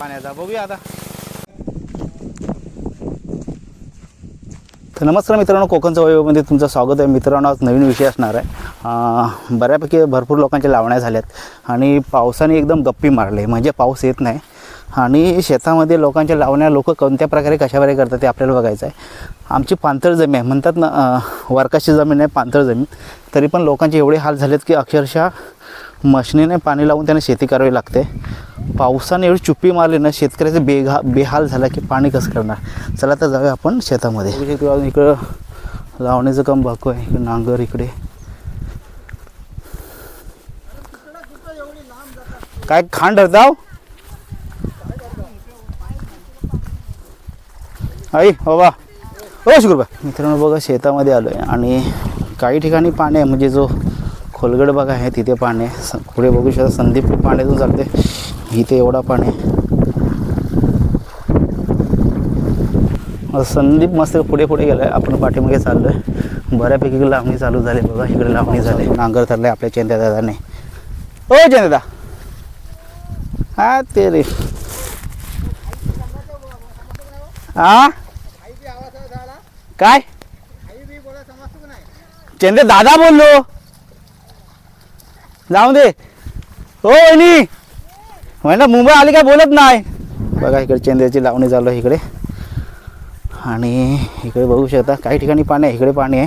पाण्याचा बघूया आता. तर नमस्कार मित्रांनो कोकणचं वैभवमध्ये तुमचं स्वागत आहे. मित्रांनो आज नवीन विषय असणार आहे. बऱ्यापैकी भरपूर लोकांच्या लावण्या झाल्यात आणि पावसाने एकदम गप्पी मारले. म्हणजे पाऊस येत नाही. आणि शेतामध्ये लोकांच्या लावण्या लोक कोणत्या प्रकारे कशाप्रकारे करतात ते आपल्याला बघायचं आहे. आमची पाणथळ जमीन आहे. म्हणतात ना अं, जमीन आहे पाणथळ जमीन. तरी पण लोकांचे एवढे हाल झालेत की अक्षरशः मशनीने पाणी लावून त्यांना शेती करावी लागते. पावसाने एवढी चुप्पी मारली ना शेतकऱ्याचं बेघा बेहाल झाला की पाणी कसं करणार? चला तर जाऊया आपण शेतामध्ये. अजून इकडं लावण्याचं काम बाकू आहे. इकडे नांगर इकडे. काय खांड जाव? आई बाबा. हो शुक्रबा मित्रांनो बघा शेतामध्ये आलो आहे आणि काही ठिकाणी पाणी आहे म्हणजे जो खोलगड बघा आहे तिथे पाणी आहे. पुढे बघू शकता संदीप पाण्यातून चालते इथे एवढा पाणी आहे. संदीप मस्त पुढे पुढे गेला आहे आपण पाठीमागे चाललो आहे बऱ्यापैकी लावणी चालू झाली बघा. इकडे लावणी झाली. नांगर धरलं आपल्या चेंद्या दादाने ओ चेंद्या हा ते रे. हा काय? चेंदे दादा बोललो. जाऊ दे. हो वहिनी. म्हणलं मुंबई आली काय बोलत नाही? बघा इकडे चेंद्याची लावणी झालो इकडे. आणि इकडे बघू शकता काही ठिकाणी पाणी आहे इकडे पाणी आहे.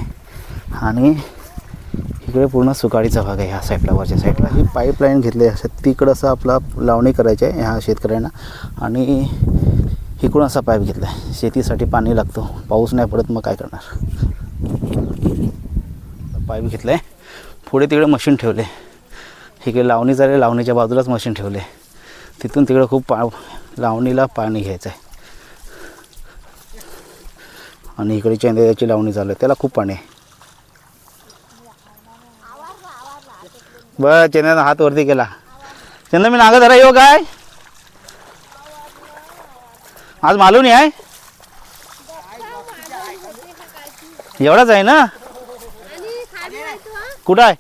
आणि इकडे पूर्ण सुकाळीचा भाग आहे ह्या साईडला वरच्या साईडला ही पाईपलाईन घेतली आहे. असं तिकडं असं आपला लावणी करायची आहे ह्या शेतकऱ्यांना. आणि इकडून असा पाईप घेतला आहे. शेतीसाठी पाणी लागतो. पाऊस नाही पडत मग काय करणार? पाईप घेतला आहे पुढे तिकडे मशीन ठेवले इकडे लावणी झाले लावणीच्या बाजूलाच मशीन ठेवले. तिथून तिकडे खूप पा लावणीला पाणी घ्यायचं आहे आणि इकडे चेंद्याची लावणी चालू आहे त्याला खूप पाणी आहे. बरं चेंद्यानं हात वरती केला. चंदा मी नागा जरा येऊ काय? आज मालून आहे? एवढाच आहे ना? कुठं आहे?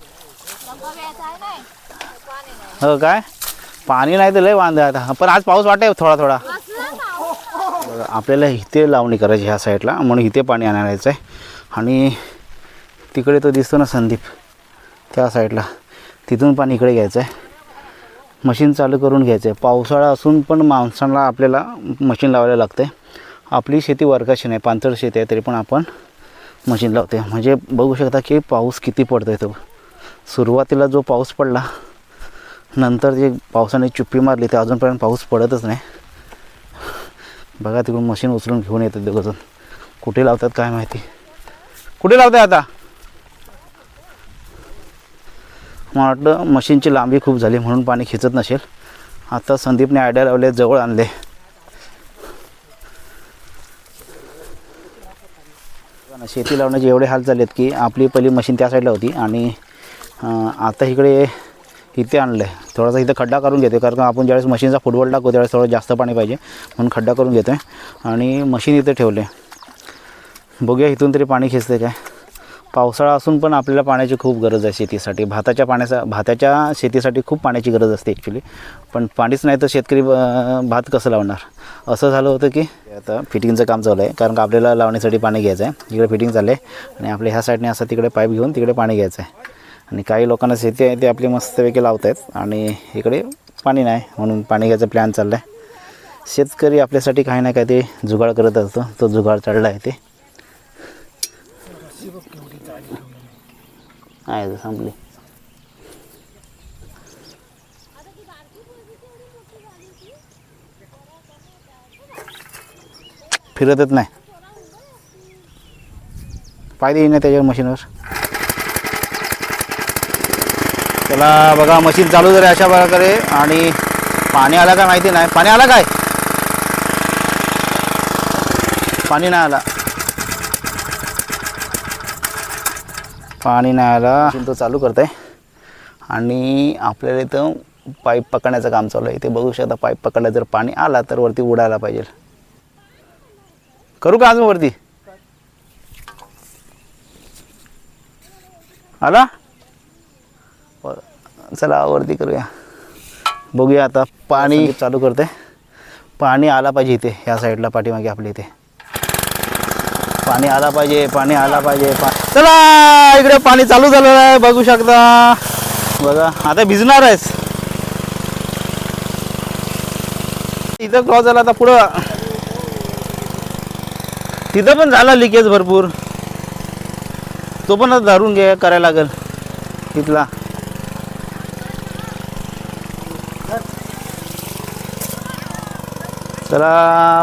हो काय? पाणी नाही तर लय वांदा आता. पण आज पाऊस वाटाय थोडा थोडा. आपल्याला इथे लावणी करायची ह्या साईडला म्हणून इथे पाणी आणायचं आहे आणि तिकडे तो दिसतो ना संदीप त्या साईडला. तिथून पाणी इकडे घ्यायचं आहे मशीन चालू करून घ्यायचं आहे पावसाळा असून पण माणसाला आपल्याला मशीन लावायला लागते आपली शेती वर्गाशी नाही पांचळ शेती आहे तरी पण आपण मशीन लावते म्हणजे बघू शकता की पाऊस किती पडतो आहे तो. सुरुवातीला जो पाऊस पडला नंतर जे पावसाने चुप्पी मारली ते अजूनपर्यंत पाऊस पडतच नाही. बघा तिकडून मशीन उचलून घेऊन येतात दोघंजण कुठे लावतात काय माहिती. कुठे लावताय आता? मला वाटलं मशीनची लांबी खूप झाली म्हणून पाणी खिचत नसेल. आता संदीपने आयडिया लावले जवळ आणले. शेती लावण्याचे एवढे हाल झालेत की आपली पहिली मशीन त्या साईडला होती आणि आता इकडे इथे आणलं आहे थोडासा इथं खड्डा करून घेतो कारण आपण ज्यावेळेस मशीनचा फुटबॉल टाकू त्यावेळेस थोडं जास्त पाणी पाहिजे. म्हणून खड्डा करून घेतो आहे आणि मशीन इथे ठेवले बघूया इथून तरी पाणी खेचते काय. पावसाळा असून पण आपल्याला पाण्याची खूप गरज आहे शेतीसाठी. भाताच्या पाण्याचा भाताच्या शेतीसाठी खूप पाण्याची गरज असते ॲक्च्युली पण पाणीच नाही तर शेतकरी भात कसं लावणार? असं झालं होतं की आता फिटिंगचं काम चालू आहे. कारण का आपल्याला लावण्यासाठी पाणी घ्यायचं आहे इकडे फिटिंग चाललं आहे आणि आपल्या ह्या साईडने असं तिकडे पाईप घेऊन तिकडे पाणी घ्यायचं आहे आणि काही लोकांना शेती आहे ते आपली मस्तपैकी लावत आहेत आणि इकडे पाणी नाही म्हणून पाणी घ्यायचा प्लॅन चालला आहे शेतकरी आपल्यासाठी काही ना काही ते जुगाड करत असतो. तो जुगाड चढला आहे ते आहे संपली फिरतच नाही. पाहिजे ना त्याच्यावर मशीनवर? त्याला बघा मशीन चालू झाली अशा प्रकारे. आणि पाणी आला का माहिती नाही. पाणी आला काय? पाणी नाही आला. पाणी नाही आला. मशीन तो चालू करत आहे आणि आपल्याला इथं पाईप पकडण्याचं काम चालू आहे. इथे बघू शकता पाईप पकडला जर पाणी आला तर वरती उडायला पाहिजे. करू का अजून वरती? आला? चला वरती करूया. बघूया आता पाणी चालू करते. पाणी आला पाहिजे इथे ह्या साईडला पाठीमागे आपल्या इथे. पाणी आला पाहिजे पाणी आला पाहिजे पा चला इकडे पाणी चालू झालेलं आहे बघू शकता. बघा आता भिजणार आहेस. इथं क्रॉस झाला आता पुढं. तिथं पण झाला लिकेज भरपूर. तो पण आता धरून घे करायला लागेल. तिथला चला.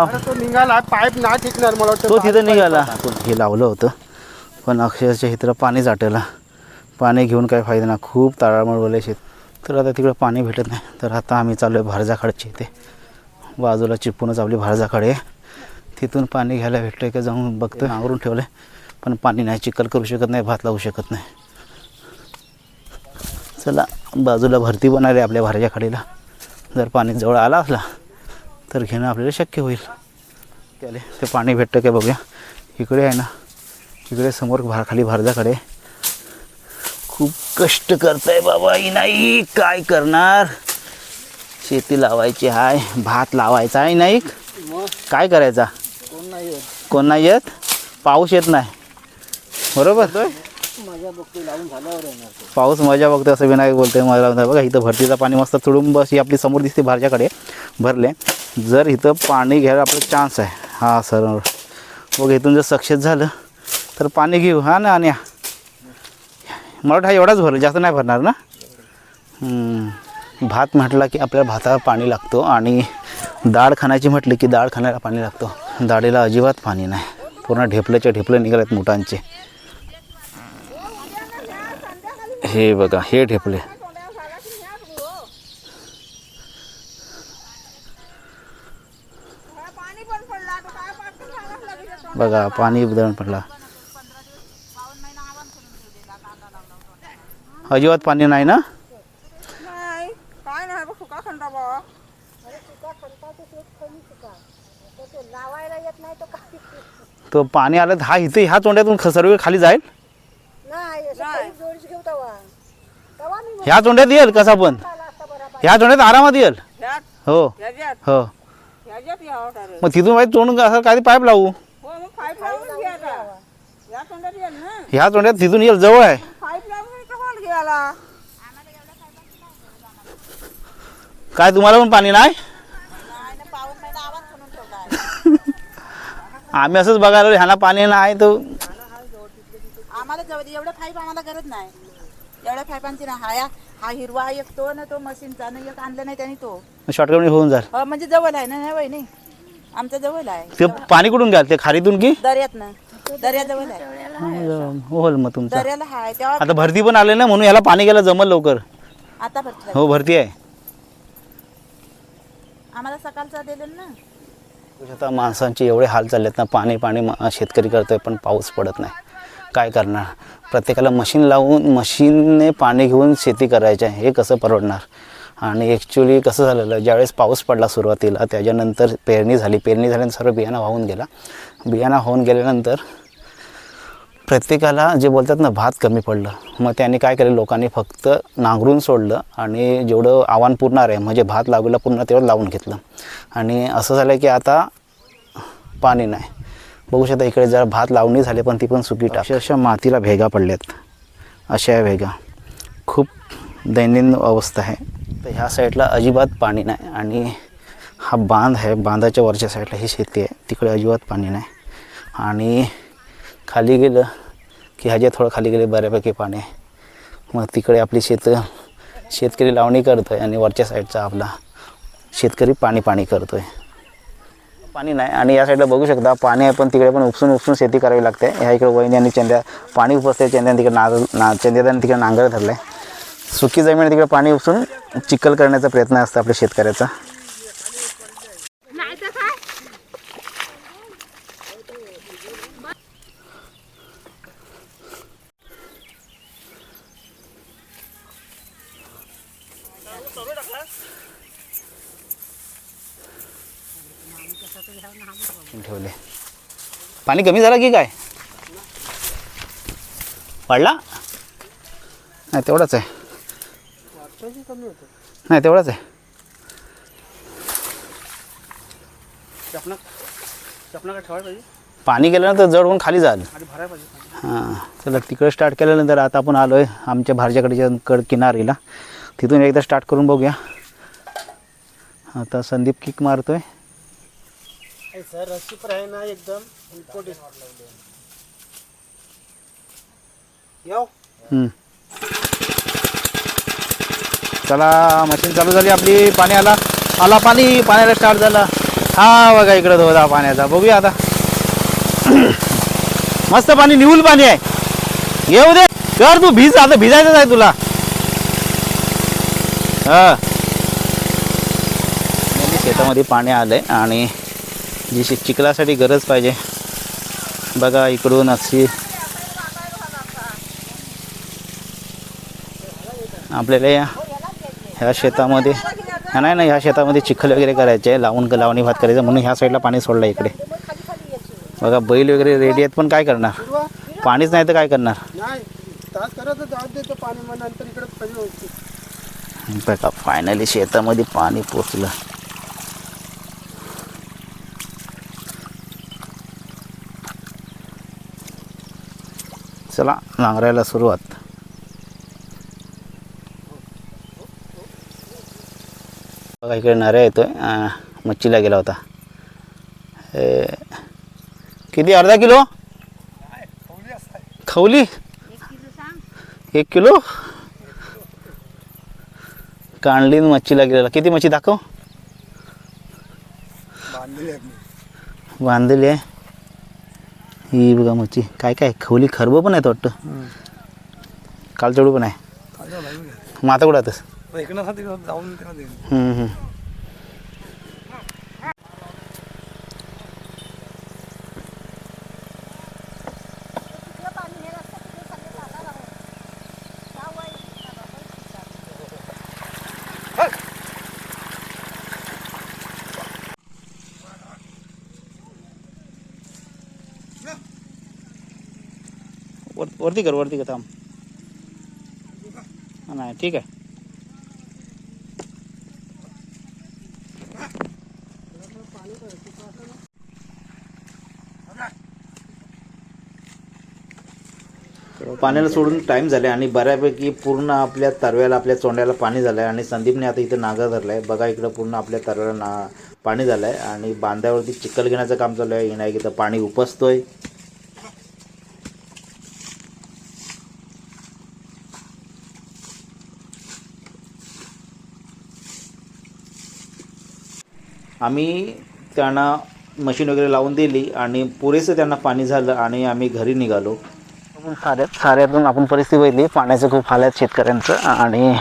अरे तो निघाला पाईप ना टिकणार मला वाटतं. तो तिथं निघाला. हे लावलं होतं. पण अक्षरशः इथं पाणी आटेला पाणी घेऊन काही फायदा नाही. खूप ताळामळ बोलाय शेत. तर आता तिकडं पाणी भेटत नाही. तर आता आम्ही चाललो आहे भारजाखाडची इथे. बाजूला चिपूनच आपली भारजाखाड आहे. तिथून पाणी घ्यायला भेटलं का जाऊन बघतो नांगरून ठेवलं आहे पण पाणी नाही. चिखल करू शकत नाही. भात लावू शकत नाही. चला. बाजूला भरती आली आपल्या भारजा खाडीला जर पाणी जवळ आला असला. तर घेणं आपल्याला शक्य होईल. त्याले ते पाणी भेटतं का बघूया. इकडे आहे ना इकडे समोर भा खाली भारदाकडे खूप कष्ट करताय बाबा ही नाही काय करणार? शेती लावायची आहे भात लावायचा आहे नाही? काय करायचा? कोण नाही येत. कोण नाही येत पाऊस येत नाही. बरोबर? लावून झाल्यावर येणार तो. पाऊस मजा बघतो असं विनायक बोलतोय मला बघा इथं भरतीचं पाणी मस्त तुडुंब अशी आपली समोर दिसते भारच्याकडे भरले. जर इथं पाणी घ्यायला आपला चान्स आहे. हा सर मग इथून जर सक्सेस झालं तर पाणी घेऊ. हां ना आणि मला हा एवढाच भरलं जास्त नाही भरणार ना? भात म्हटला की आपल्याला भाताला पाणी लागतो आणि डाळ खाण्याची म्हटली की डाळ खाण्याला पाणी लागतो. डाळीला अजिबात पाणी नाही. पूर्ण ढेपल्याचे ढेपले निघालेत मुठांचे. हे बघा हे ढेपले पाणी पण पडलं आता काय पडतं सांगाच लागेल बघा पाणी उधळून पडला. अजिबात पाणी नाही ना? नाही काय नाही बघ सुका खंडा बा लावायला येत नाही तो काय तो पाणी आलं तर हा इथे ह्या तोंड्यातून सर्व खाली जाईल? ह्या तोंड्यात येईल कसा पण? ह्या तोंड्यात आरामात येईल? हो. हो. मग तिथून माहिती तोंड असं काही पाईप लावू हो मग पाईप लावून घ्यायचा या तोंडात येईल ना? ह्या तोंड्यात तिथून येईल जवळ आहे. पाईप लावून कशाला घ्यायला? काय तुम्हाला पण पाणी नाही? पाऊस महिना आवाज म्हणून आम्ही असंच बघायला लागलो, ह्याला पाणी नाही तर आम्हाला जवळ एवढं पाईप आम्हाला गरज नाही. एवढ्या पाईपांची ना हा या हा हिरवा एक तो ना तो मशीनचा ना एक आणला नाही त्याने तो. शॉर्टकट होऊन जाईल. हो म्हणजे जवळ आहे ना नाही नाही? आमच्या जवळ आहे. ते पाणी कुठून घ्याल? ते खारीतून की? दर्यात ना दर्याजवळ आहे. होल मग तुमचा. दर्याला हाय तेव्हा आता भरती पण आले ना म्हणून ह्याला पाणी घ्यायला जमल लवकर. आता भरती हो भरती आहे. आम्हाला सकाळचा दिलेलं ना. आता माणसांचे एवढे हाल चाललेत ना पाणी पाणी म- शेतकरी करतोय पण पाऊस पडत नाही. काय करणार? प्रत्येकाला मशीन लावून मशीनने पाणी घेऊन शेती करायची आहे. हे कसं परवडणार? आणि ॲक्च्युली कसं झालेलं ज्यावेळेस पाऊस पडला सुरुवातीला त्याच्यानंतर पेरणी झाली. पेरणी झाल्यानंतर सर्व बियाणा वाहून गेला. बियाणा होऊन गेल्यानंतर प्रत्येकाला जे बोलतात ना भात कमी पडलं. मग त्यांनी काय केलं लोकांनी फक्त नांगरून सोडलं आणि जेवढं आव्हान पुरणार आहे म्हणजे भात लागूला पूर्ण तेवढं लावून घेतलं. आणि असं झालं की आता पाणी नाही. बघू शकता इकडे जरा भात लावणी झाले पण ती पण सुकी टाक. अशा मातीला भेगा पडल्यात. अशा आहे भेगा खूप दैनंदिन अवस्था आहे तर ह्या साईडला अजिबात पाणी नाही आणि हा बांध आहे बांधाच्या वरच्या साईडला ही शेती आहे तिकडे अजिबात पाणी नाही आणि खाली गेलं की ह्याच्या थोडं खाली गेले बऱ्यापैकी पाणी आहे मग तिकडे आपली शेत शेतकरी लावणी करतो आहे आणि वरच्या साईडचा आपला शेतकरी पाणी पाणी करतो आहे पाणी नाही आणि या साईडला बघू शकता पाणी आहे पण तिकडे पण उपसून उपसून शेती करावी लागते। ह्या इकडे वहिनी आणि चंद्या पाणी उपसते चंद्याने तिकडे नाग ना चंद्याने तिकडे नांगर धरलं आहे सुकी जमीन आहे, तिकडे पाणी उपसून चिखल करण्याचा प्रयत्न असतो आपल्या शेतकऱ्याचा. ठेवले. पाणी कमी झालं की काय? वाढला? नाही तेवढाच आहे. नाही तेवढाच आहे. पाणी गेल्यानंतर जड होऊन खाली जाल. हां चला तिकडे स्टार्ट केल्यानंतर आता आपण आलो आहे आमच्या भारच्याकडच्या कड किनारीला. तिथून एकदा स्टार्ट करून बघूया. आता संदीप किक मारतोय. सर रस्सी फ्राय ना एकदम. चला मशीन चालू झाली आपली पाणी आला. आला पाणी पाण्याला स्टार्ट झाला. हा बघा इकडं धोदा पाण्याचा. बघूया आता. मस्त पाणी निवूल पाणी आहे. येऊ दे. कर तू भिज आता भिजायचंच आहे तुला. हा. शेतामध्ये पाणी आलंय आणि जी शि- चिखलासाठी गरज पाहिजे. बघा इकडून अशी आपल्याला या ह्या शेतामध्ये ह्या नाही ना ह्या शेतामध्ये चिखल वगैरे करायचे आहे लावून लावणी भात करायचं म्हणून ह्या साईडला पाणी सोडलं इकडे. बघा बैल वगैरे रेडी आहेत पण काय करणार? पाणीच नाही तर काय करणार? नाही बघा फायनली शेतामध्ये पाणी पोचलं. चला नांगरायला सुरुवात. बघा इकडे नाऱ्या येतोय. मच्छीला गेला होता. किती? अर्धा किलो? खवली? एक किलो? कांडलीन मच्छीला गेलेला. किती मच्छी दाखव. बांधलेली आहे. ही बघा मच्छी. काय काय? खवली खरबं पण आहेत वाटतं. कालचडू पण आहे. मग? जाऊन दे हम्म, हम्म. वर वरती कर वरती कर थांब हा, नाही ठीक आहे पाण्याला सोडून टाईम झाला आणि बऱ्यापैकी पूर्ण आपल्या तरव्याला आपल्या चोंड्याला पाणी झालं आहे आणि संदीपने आता इथं नागा धरला आहे बघा इकडं पूर्ण आपल्या तरव्याला ना पाणी झालं आहे आणि बांध्यावरती चिखल घेण्याचं काम चालू आहे. येण्या इथं पाणी उपसतोय. आम्ही त्यांना मशीन वगैरे लावून दिली आणि पुरेसं त्यांना पाणी झालं आणि आम्ही घरी निघालो. साऱ्यात साऱ्यातून आपण परिस्थिती बघितली. पाण्याचं खूप हाल आहेत शेतकऱ्यांचं. आणि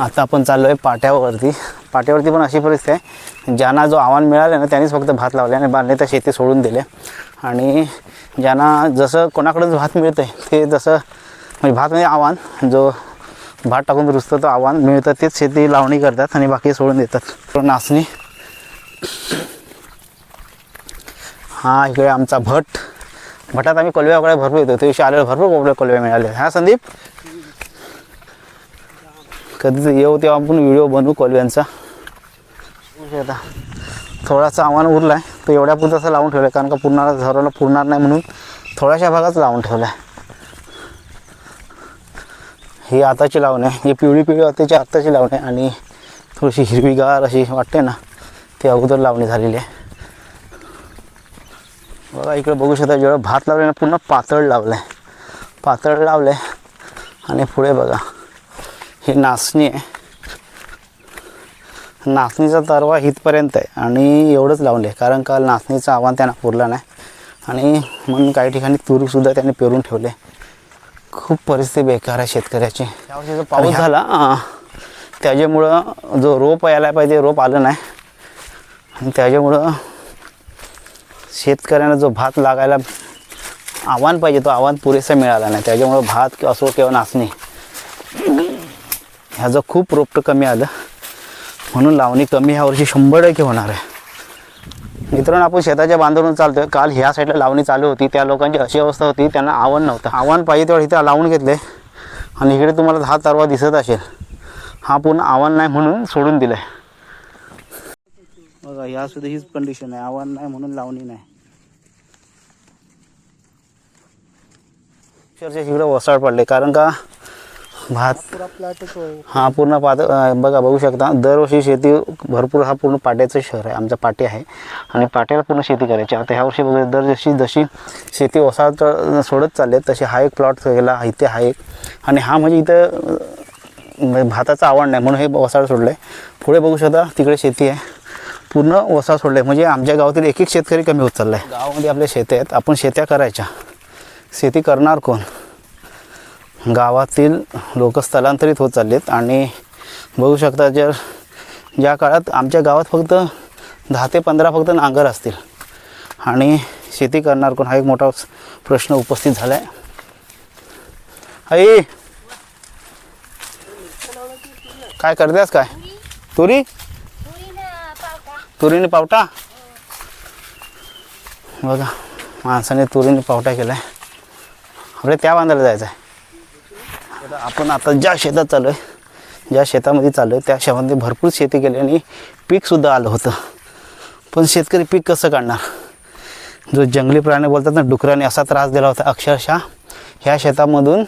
आता आपण चाललो आहे पाट्यावरती. पाट्यावरती पण अशी परिस्थिती आहे. ज्यांना जो आव्हान मिळालं ना त्यांनीच फक्त भात लावले आणि बांधले तर शेती सोडून दिले. आणि ज्यांना जसं कोणाकडून भात मिळतं आहे ते जसं म्हणजे भात म्हणजे आव्हान. जो भात टाकून रुजतं तो आव्हान. मिळतं तेच शेती लावणी करतात आणि बाकी सोडून देतात. नाचणी. हा इकडे आमचा भट. भटात आम्ही कोलव्या वगैरे भरपूर येतो. त्या दिवशी आलेलो भरपूर कोबड्या कोलव्या मिळाले. हा संदीप? कधी येऊ तेव्हा आपण व्हिडिओ बनवू कोलव्यांचा. आता थोडासा आव्हान उरला आहे तो एवढ्या पुरता लावून ठेवला आहे कारण का पुरणारा झराला पुरणार नाही म्हणून थोड्याशा भागात लावून ठेवला आहे ही आताची लावणे ही पिवळी पिवळी आताची आत्ताची लावणे आणि थोडीशी हिरवीगार अशी वाटते ना. ती अगोदर लावणी झालेली आहे. बघा इकडे बघू शकता जेवढं भात लावलं ना पूर्ण पातळ लावलं आहे पातळ लावलं आहे आणि पुढे बघा ही नाचणी आहे. नाचणीचा तरवा इथपर्यंत आहे आणि एवढंच लावलं कारण काल नाचणीचं आव्हान त्यांना पुरलं नाही. आणि म्हणून काही ठिकाणी तूरसुद्धा त्यांनी पेरून ठेवले. खूप परिस्थिती बेकार आहे शेतकऱ्याची. जो पाऊस झाला त्याच्यामुळं जो रोप यायला पाहिजे रोप आलं नाही. आणि त्याच्यामुळं शेतकऱ्यांना जो भात लागायला आव्हान पाहिजे तो आव्हान पुरेसा मिळाला नाही. त्याच्यामुळं भात असो किंवा नाचणे ह्याचं खूप रोपटं कमी आलं. म्हणून लावणी कमी ह्या वर्षी शंभर टक्के होणार आहे. मित्रांनो आपण शेताच्या बांधावरून चालतोय. काल ह्या साईडला लावणी चालू होती. त्या लोकांची अशी अवस्था होती त्यांना आव्हान नव्हतं. आव्हान पाहिजे तेवढं इथे लावून घेतले. आणि इकडे तुम्हाला हा तरवा दिसत असेल. हा पूर्ण आव्हान नाही म्हणून सोडून दिलं आहे बघा ह्या सुद्धा हीच कंडिशन आहे. आव्हान नाही म्हणून लावणी नाही. अक्षरशः इकडं वसाड पडले. कारण का? भात हा पूर्ण पात बघा बघू शकता. दरवर्षी शेती भरपूर हा पूर्ण पाट्याचं शहर आहे. आमचा पाटी आहे. आणि पाट्याला पूर्ण शेती करायची. आता ह्या वर्षी बघा दरवर्षी जशी शेती ओसाळ सोडत चालले तशी हा एक प्लॉट गेला इथे हा एक. आणि हा म्हणजे इथं भाताचं आवड नाही म्हणून हे ओसाळ सोडलं आहे पुढे बघू शकता तिकडे शेती आहे. पूर्ण वसा सोडलं आहे म्हणजे आमच्या गावातील एक एक शेतकरी कमी होत चालला आहे गावामध्ये आपल्या शेत्या आहेत. आपण शेत्या करायच्या. शेती करणार कोण? गावातील लोक स्थलांतरित होत चाललेत आणि बघू शकता जर ज्या काळात आमच्या गावात फक्त दहा ते पंधरा फक्त नांगर असतील आणि शेती करणार कोण? हा एक मोठा प्रश्न उपस्थित झाला आहे आई! काय करतेस काय? तुरी? तुरीने पावटा? बघा माणसाने तुरीने पावटा केला आहे आपल्या त्या बांधायला जायचं आहे आपण आता ज्या शेतात चालू आहे ज्या शेतामध्ये चालू आहे त्या शेतामध्ये भरपूर शेती केली आणि पीकसुद्धा आलं होतं. पण शेतकरी पीक कसं काढणार? जो जंगली प्राणी बोलतात ना डुकराने असा त्रास दिला होता अक्षरशः ह्या शेतामधून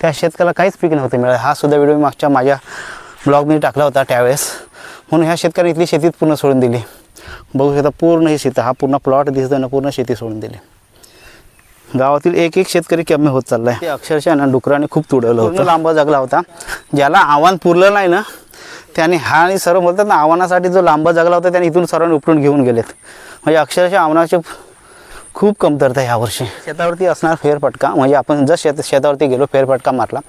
त्या शेतकऱ्याला काहीच पीक नव्हतं मिळालं. हा सुद्धा व्हिडिओ मागच्या माझ्या ब्लॉगमध्ये टाकला होता त्यावेळेस. म्हणून ह्या शेतकऱ्याने इथली शेतीत पूर्ण सोडून दिली. बघू शकता पूर्ण ही शेती हा पूर्ण प्लॉट दिसतोय ना पूर्ण शेती सोडून दिली. गावातील एक एक शेतकरी कमी होत चाललाय. ते अक्षरशः ना डुकराने खूप तुडवलं होतं. लांब जगला होता. ज्याला आव्हान पुरलं नाही ना त्याने हा आणि सर्व बोलतात ना आव्हानासाठी जो लांब जगला होता त्याने इथून सर्वांनी उपटून घेऊन गेलेत. म्हणजे अक्षरशः आव्हानाचे खूप कमतरता आहे यावर्षी शेतावरती असणार फेरफटका म्हणजे आपण जर शेत शेतावरती गेलो फेरफटका मारला.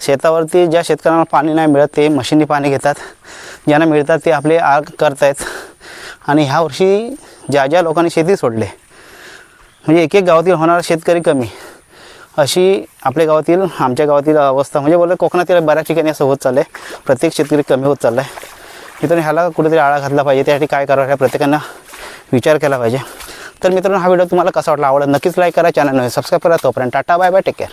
शेतावरती ज्या शेतकऱ्यांना पाणी नाही मिळत ते मशीनी पाणी घेतात. ज्यांना मिळतात ते आपले आग करतायत. आणि ह्या वर्षी ज्या ज्या लोकांनी शेती सोडले म्हणजे एक एक गावातील होणारा शेतकरी कमी अशी आपल्या गावातील आमच्या गावातील अवस्था म्हणजे बोललं कोकणातील बऱ्याच ठिकाणी असं होत चाललं आहे प्रत्येक शेतकरी कमी होत चालला आहे मित्रांनो ह्याला कुठेतरी आळा घातला पाहिजे त्यासाठी काय करावं ह्या प्रत्येकानं विचार केला पाहिजे. तर मित्रांनो हा व्हिडिओ तुम्हाला कसा वाटला आवडला नक्कीच लाईक करा चॅनल सबस्क्राईब करा. तोपर्यंत tata bye bye take care